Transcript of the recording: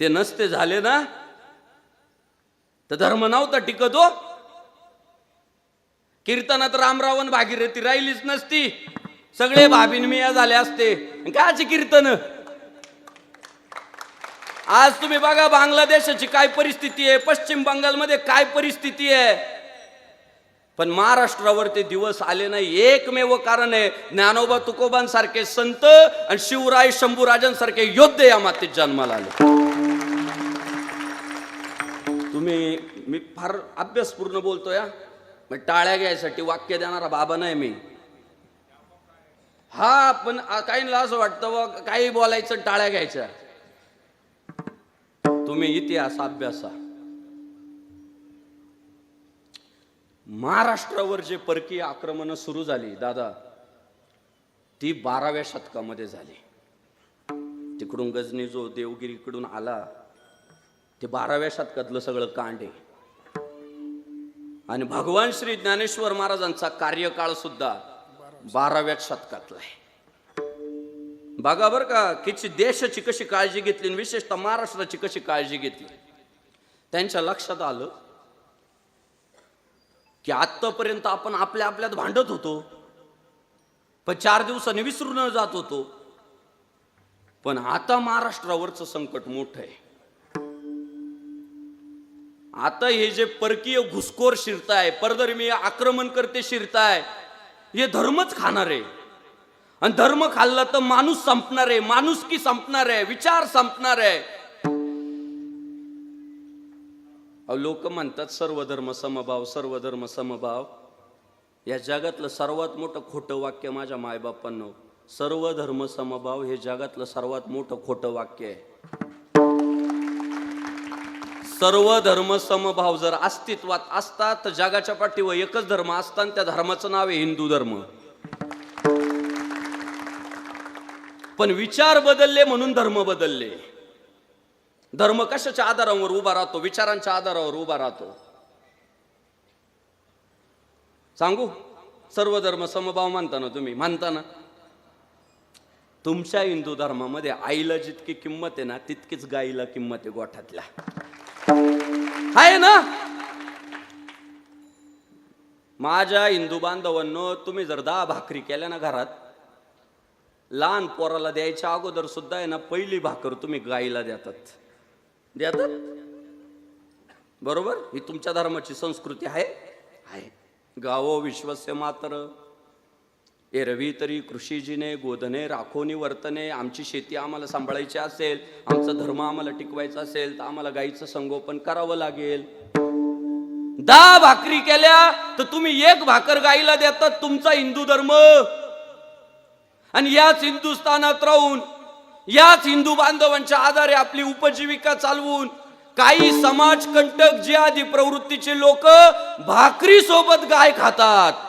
ते नसते झाले ना? तर धर्म नव्हता टिकतो हो. कीर्तनात रामरावण भागीरथी राहिलीच नसती. सगळे भाबिन मिया झाले असते. काची कीर्तन? आज तुम्ही बघा बांगलादेशाची काय परिस्थिती आहे? पश्चिम बंगालमध्ये काय परिस्थिती आहे? पण महाराष्ट्रावर ते दिवस आले नाही. एकमेव कारण आहे ज्ञानोबा तुकोबांसारखे संत आणि शिवराय शंभूराजांसारखे योद्धे या मातीत जन्माला आले. तुम्ही मी फार अभ्यासपूर्ण बोलतो या मग टाळ्या घ्यायसाठी वाक्य देणारा बाबा नाही मी. हा पण काहींना असं वाटतं व काही बोलायचं टाळ्या घ्यायच्या. तुम्ही इतिहास अभ्यासा. महाराष्ट्रावर जे परकीय आक्रमण सुरू झाली दादा ती बाराव्या शतकामध्ये झाली. तिकडून गजनी जो देवगिरीकडून आला. ते बाराव्या शतकातलं सगळं कांड आहे. आणि भगवान श्री ज्ञानेश्वर महाराजांचा कार्यकाळ सुद्धा बाराव्या शतकातला आहे. बघा बरं का किती देशाची कशी काळजी घेतली आणि विशेषतः महाराष्ट्राची कशी काळजी घेतली. त्यांच्या लक्षात आलं की आत्तापर्यंत आपण आपल्या आपल्यात भांडत होतो. पण चार दिवसांनी विसरून जात होतो. पण आता महाराष्ट्रावरचं संकट मोठं आहे. आता हे जे परकीय घुसखोर शिरताय परधर्मीय आक्रमण करते शिरताय हे धर्मच खाणार आहे. आणि धर्म खाल्ला तर माणूस संपणार आहे माणुसकी संपणार आहे विचार संपणार आहे. लोक म्हणतात सर्व धर्म समभाव सर्व धर्म समभाव. या जगातलं सर्वात मोठं खोटं वाक्य माझ्या मायबापांनो सर्व धर्म समभाव हे जगातलं सर्वात मोठं खोटं वाक्य आहे. सर्व धर्म समभाव जर अस्तित्वात असतात तर जगाच्या पाठीवर एकच धर्म असतात आणि त्या धर्माचं नाव आहे हिंदू धर्म. पण विचार बदलले म्हणून धर्म बदलले. धर्म कशाच्या आधारावर उभा राहतो? विचारांच्या आधारावर उभा राहतो. सांगू? सर्व धर्म समभाव मानता ना तुम्ही? मानता ना. तुमच्या हिंदू धर्मामध्ये आईला जितकी किंमत आहे ना तितकीच गाईला किंमत आहे गोठ्यातल्या. आहे ना? माझ्या हिंदू बांधवांनो तुम्ही जर दहा भाकरी केल्या ना घरात लहान पोराला द्यायच्या अगोदर सुद्धा आहे ना पहिली भाकर तुम्ही गाईला देतात. देतात? बरोबर? ही तुमच्या धर्माची संस्कृती आहे? आहे. गावो विश्वस्य मात्र. एरवी तरी कृषीजीने गोधने राखोनी वर्तने आमची शेती आम्हाला सांभाळायची असेल आमचा धर्म आम्हाला टिकवायचा असेल तर आम्हाला गाईचं संगोपन करावं लागेल. दहा भाकरी केल्या तर तुम्ही एक भाकर गाईला देतात तुमचा हिंदू धर्म. आणि याच हिंदुस्थानात राहून याच हिंदू बांधवांच्या आधारे आपली उपजीविका चालवून काही समाज कंटक जे आधी प्रवृत्तीचे लोक भाकरी सोबत गाय खातात.